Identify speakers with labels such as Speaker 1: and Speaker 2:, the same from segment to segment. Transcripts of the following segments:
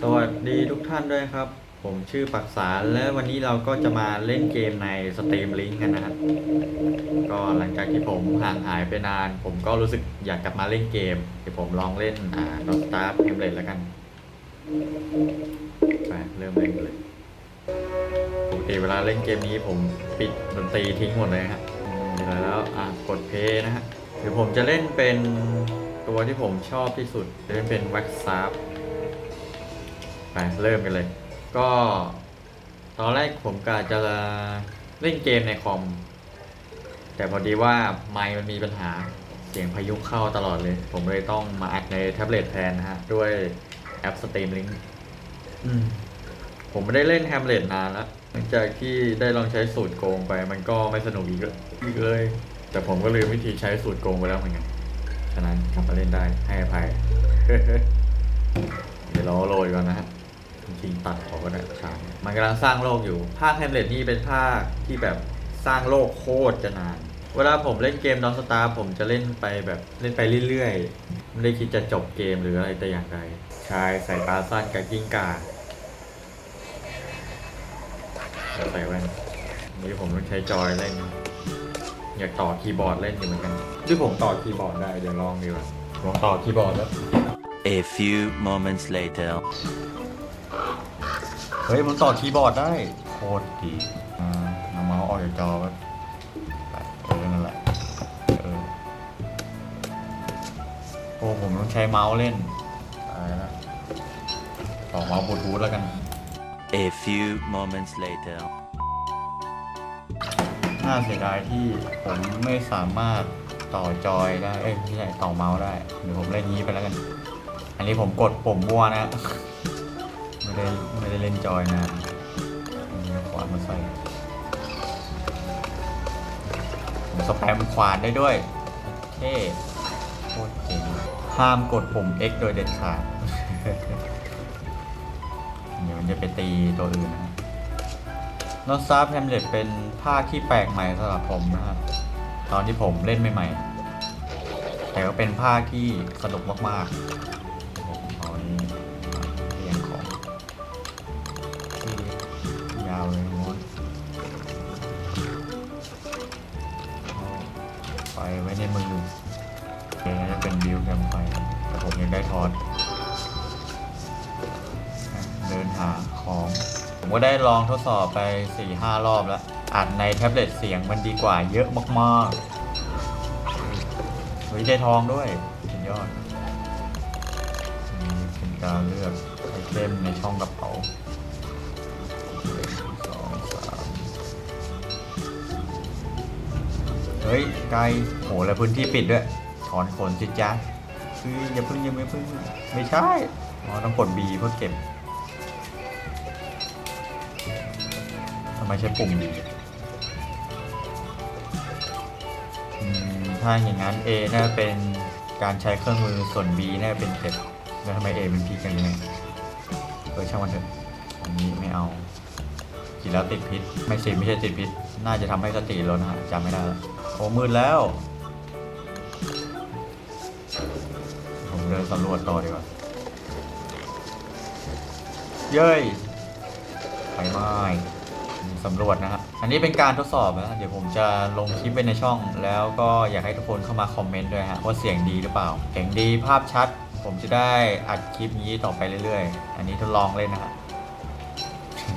Speaker 1: สวัสดีทุกท่านด้วยครับ ผมชื่อปักษาและวันนี้เราก็จะมาเล่นเกมในสตรีมลิงกันนะครับ ก็หลังจากที่ผมห่างหายไปนาน ผมก็รู้สึกอยากกลับมาเล่นเกม เดี๋ยวผมลองเล่นอ่าดอสตาร์เทมเลแล้วกันไปเริ่มเล่นเลยปกติเวลาเล่นเกมนี้ผมปิดดนตรีทิ้งหมดเลยครับเดี๋ยวแล้วอะกดเพย์นะฮะเดี๋ยวผมจะเล่นเป็นตัวที่ผมชอบที่สุดจะเล่นเป็นแว็กซาร์ ไปเริ่มกันเลย ก็ตอนแรกผมกะจะเล่นเกมในคอม แต่พอดีว่าไมค์มันมีปัญหาเสียงพายุเข้าตลอดเลย ผมเลยต้องมาอัดในแท็บเล็ตแทนนะฮะ ด้วยแอป Steam Link อืมผมไม่ได้เล่นแฮมเล็ตนานแล้วหลังจากที่ได้ลองใช้สูตรโกงไป มันก็ไม่สนุกอีกเลยอีกเลย แต่ผมก็ลืมวิธีใช้สูตรโกงไปแล้วเหมือนกันฉะนั้นกลับมาเล่นได้ให้อภัย เดี๋ยวเราโรยก่อนนะฮะ จริงๆตัดขอก็ได้ชางมันกำลังสร้างโลกอยู่ ภาคแฮมเล็ตนี่เป็นภาคที่แบบสร้างโลกโคตรจะนาน เวลาผมเล่นเกมดอนสตาร์ผมจะเล่นไปแบบเล่นไปเรื่อยๆ ไม่ได้คิดจะจบเกมหรืออะไรแต่อย่างใดชายใส่ตาสั้นกับกิ้งก่าแล้วใส่แว่นนี่ผมต้องใช้จอยเล่น อยากต่อคีย์บอร์ดเล่นอยู่เหมือนกันที่ผมต่อคีย์บอร์ดได้เดี๋ยวลองดีกว่าลองต่อคีย์บอร์ดแล้ว
Speaker 2: A few moments later.
Speaker 1: เฮ้ยมันต่อคีย์บอร์ดได้ โคตรดีอ่านำเมาส์ออกจากจอก็เออนั่นแหละเออโอ้ผมต้องใช้เมาส์เล่นตายแล้วต่อเมาส์บลูทูธแล้วกัน
Speaker 2: A few moments later.
Speaker 1: น่าเสียดายที่ผมไม่สามารถต่อจอยได้ เอ้ยไม่ใช่ต่อเมาส์ได้เดี๋ยวผมเล่นงี้ไปแล้วกัน อันนี้ผมกดปุ่มมั่วนะ ไม่ได้ไม่ได้เล่นจอยนานอันนี้ขวานมาใส่ผมสแปมขวานได้ด้วยเท่โคตรเจ๋งห้ามกดปุ่ม X โดยเด็ดขาดเดี๋ยวมันจะไปตีตัวอื่นนะนอตซาร์แฮมเล็ตเป็นภาคที่แปลกใหม่สำหรับผมนะครับตอนที่ผมเล่นใหม่ๆแต่ก็เป็นภาคที่สนุกมากๆ ในมือเอจะเป็นบิวแคมไฟแต่ผมยังได้ทอดเดินหาของ ผมก็ได้ลองทดสอบไป 4-5 รอบแล้ว อัดในแท็บเล็ตเสียงมันดีกว่าเยอะมากๆเฮ้ยได้ทองด้วยสุดยอดนี่เป็นการเลือกไอเทมในช่องกระเป๋า ฮ้ยไกลโหแล้วพื้นที่ปิดด้วยถอนขนจิจ้าคืออย่าเพิ่งยังไม่เพิ่งไม่ใช่อ๋อต้องกด B เพื่อเก็บทำไมใช้ปุ่ม B อืมถ้าอย่างนั้น A น่าจะเป็นการใช้เครื่องมือส่วน B น่าจะเป็นเก็บแล้วทำไม A เป็นพีกันยังไงเออช่างมันเถอะอันนี้ไม่เอากินแล้วติดพิษ ไม่สิไม่ใช่ติดพิษ น่าจะทำให้สติลดนะฮะจำไม่ได้แล้ว โอ้มืดแล้ว ผมเดินสำรวจต่อดีกว่า เย้ยไฟไหม้สำรวจนะฮะ อันนี้เป็นการทดสอบนะ เดี๋ยวผมจะลงคลิปไว้ในช่อง แล้วก็อยากให้ทุกคนเข้ามาคอมเมนต์ด้วยฮะ ว่าเสียงดีหรือเปล่า เสียงดีภาพชัด ผมจะได้อัดคลิปนี้ต่อไปเรื่อยๆ อันนี้ทดลองเล่นนะฮะ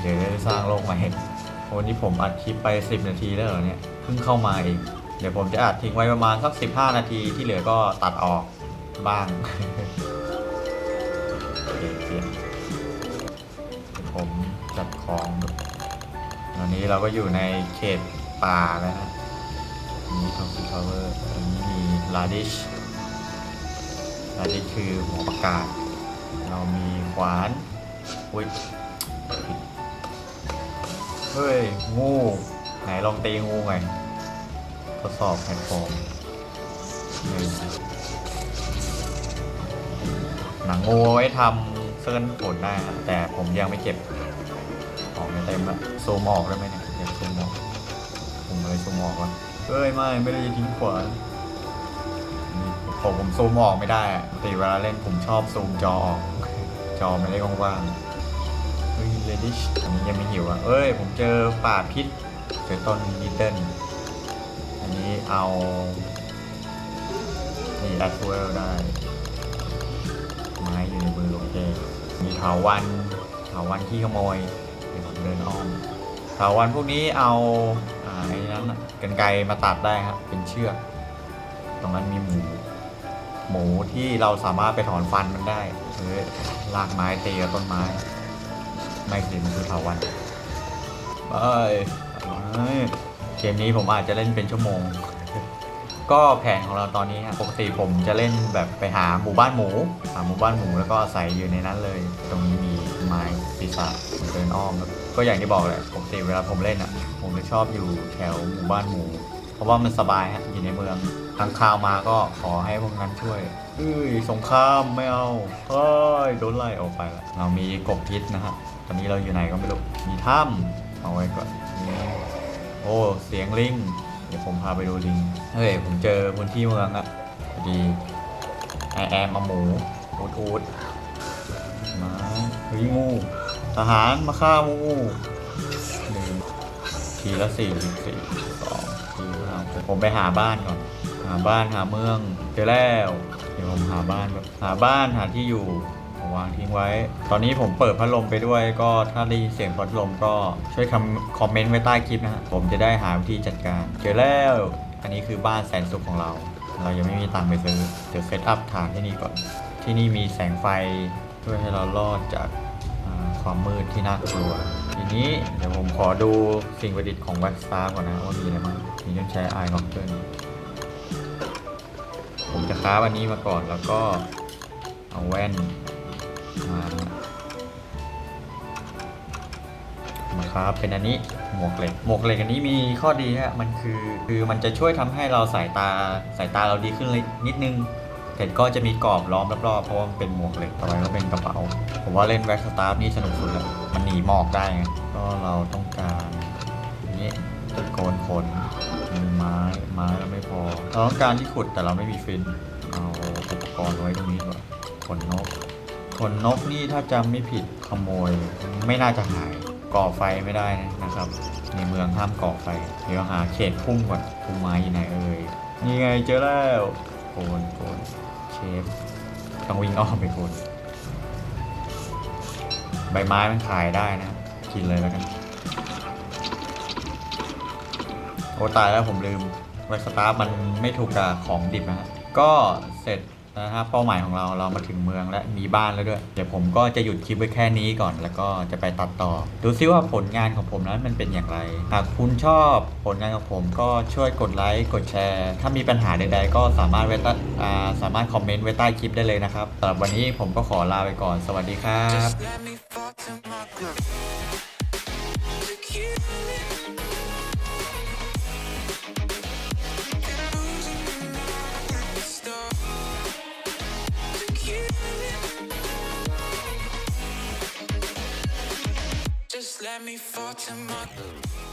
Speaker 1: เดี๋ยวได้สร้างโลกใหม่วันนี้ผมอัดคลิปไป 10 นาทีแล้วเหรอเนี่ย เพิ่งเข้ามาเอง เดี๋ยวผมจะอัดทิ้งไว้ประมาณสัก 15 นาทีที่เหลือก็ตัดออกบ้างเสียนเปลี่ยนผมจัดของตอนนี้เราก็อยู่ในเขตป่าแล้วนะอันนี้ทอมซิพาเวอร์อันนี้มีลาดิชลาดิชคือหัวประกาศ เรามีขวานอุ้ยเฮ้ย งู ไหนลองตีงูหน่อย ดสอบแพลตฟอร์มหนึ่งหนังงูเอาไว้ทำเสื้อผลได้ฮะแต่ผมยังไม่เก็บของไม่เต็มละซูมออกได้ไหมเนี่ยอยากซูมออกผมเลยซูมออกวะเฮ้ยไม่ไม่ได้จะทิ้งขวานผมผมซูมออกไม่ได้อะปกติเวลาเล่นผมชอบซูมจอออกจอไม่ได้ว่างๆเฮ้ยเลดิชอันนี้ยังไม่หิวอะเอ้ย ผมเจอป่าพิษเจอต้นนิเดิล อันนี้เอา นี่แอดเวลได้ ไม้อยู่ในมือโอเค มีเถาวันเถาวันที่ขโมยเดี๋ยวผมเดินอ้อมเถาวันพวกนี้เอาอ่าไอ้นั้นนะกันไกรมาตัดได้ครับเป็นเชือก ตรงนั้นมีหมู หมูที่เราสามารถไปถอนฟันมันได้หรือลากไม้ตีกับต้นไม้ ไม่สิมันคือเถาวันไปไป เกมนี้ผมอาจจะเล่นเป็นชั่วโมง ก็แผนของเราตอนนี้ปกติผมจะเล่นแบบไปหาหมู่บ้านหมู หาหมู่บ้านหมูแล้วก็อาศัยอยู่ในนั้นเลย ตรงนี้มีไม้ปีศาจเดินอ้อมแล้วก็อย่างที่บอกแหละปกติเวลาผมเล่นอะ ผมจะชอบอยู่แถวหมู่บ้านหมู เพราะว่ามันสบายฮะอยู่ในเมืองทางข่าวมาก็ขอให้พวกนั้นช่วยเอ้ยสงครามไม่เอาเฮ้ยโดนไล่ออกไปละเรามีกบพิษนะฮะตอนนี้เราอยู่ไหนก็ไม่รู้มีถ้ำเอาไว้ก่อน อ้เสียงลิง เดี๋ยวผมพาไปดูลิง เฮ้ย ผมเจอพื้นที่เมืองอะพอดีไอแอมมาหมูอูดอูดมาเฮ้ยงูทหารมาฆ่างูหนึ่งทีละสี่สี่สองทีละห้าผมไปหาบ้านก่อน หาบ้านหาเมืองเจอแล้ว เดี๋ยวผมหาบ้านแบบหาบ้านหาที่อยู่ ผมวางทิ้งไว้ ตอนนี้ผมเปิดพัดลมไปด้วย ก็ถ้าได้ยินเสียงพัดลมก็ช่วยคำคอมเมนต์ไว้ใต้คลิปนะฮะผมจะได้หาวิธีจัดการ เจอแล้ว อันนี้คือบ้านแสนสุขของเรา เรายังไม่มีตังค์ไปซื้อเดี๋ยวเซตอัพฐานที่นี่ก่อน ที่นี่มีแสงไฟช่วยให้เรารอดจากความมืดที่น่ากลัว ทีนี้เดี๋ยวผมขอดูสิ่งประดิษฐ์ของแว็กซ์ตาก่อนนะว่ามีอะไรบ้างมีต้องใช้ไอน็อกเกิลผมจะค้าวันนี้มาก่อนแล้วก็เอาแว่น มามาค้าเป็นอันนี้หมวกเหล็ก หมวกเหล็กอันนี้มีข้อดีฮะมันคือคือมันจะช่วยทำให้เราสายตาสายตาเราดีขึ้นเลยนิดนึงแต่ก็จะมีกรอบล้อมรอบๆเพราะว่ามันเป็นหมวกเหล็กต่อไปก็เป็นกระเป๋าผมว่าเล่นแว็กสตาร์นี่สนุกสุดแล้วมันหนีหมอกได้ก็เราต้องการอย่างนี้โกนขนมีไม้ไม้แล้วไม่พอเราต้องการที่ขุดแต่เราไม่มีฟินเอาอุปกรณ์ไว้ตรงนี้กว่าขนนก ขนนกนี่ถ้าจำไม่ผิดขโมย ไม่น่าจะหายก่อไฟไม่ได้นะครับ ในเมืองห้ามก่อไฟ เดี๋ยวหาเขตพุ่งก่อนพุ่มไม้อยู่ไหนเอ่ยนี่ไงเจอแล้วโกนโกนเชฟต้องวิ่งอ้อมไปโกนใบไม้มันขายได้นะ กินเลยแล้วกัน โอ้ตายแล้วผมลืมไวสตาร์มันไม่ถูกกับของดิบนะฮะก็เสร็จ นะครับเป้าหมายของเราเรามาถึงเมืองและมีบ้านแล้วด้วย เดี๋ยวผมก็จะหยุดคลิปไว้แค่นี้ก่อน แล้วก็จะไปตัดต่อ ดูซิว่าผลงานของผมนั้นมันเป็นอย่างไร หากคุณชอบผลงานของผมก็ช่วยกดไลค์กดแชร์ ถ้ามีปัญหาใดๆ ก็สามารถไว้ใต้อ่าสามารถคอมเมนต์ไว้ใต้คลิปได้เลยนะครับสำหรับวันนี้ผมก็ขอลาไปก่อนสวัสดีครับ
Speaker 3: To my.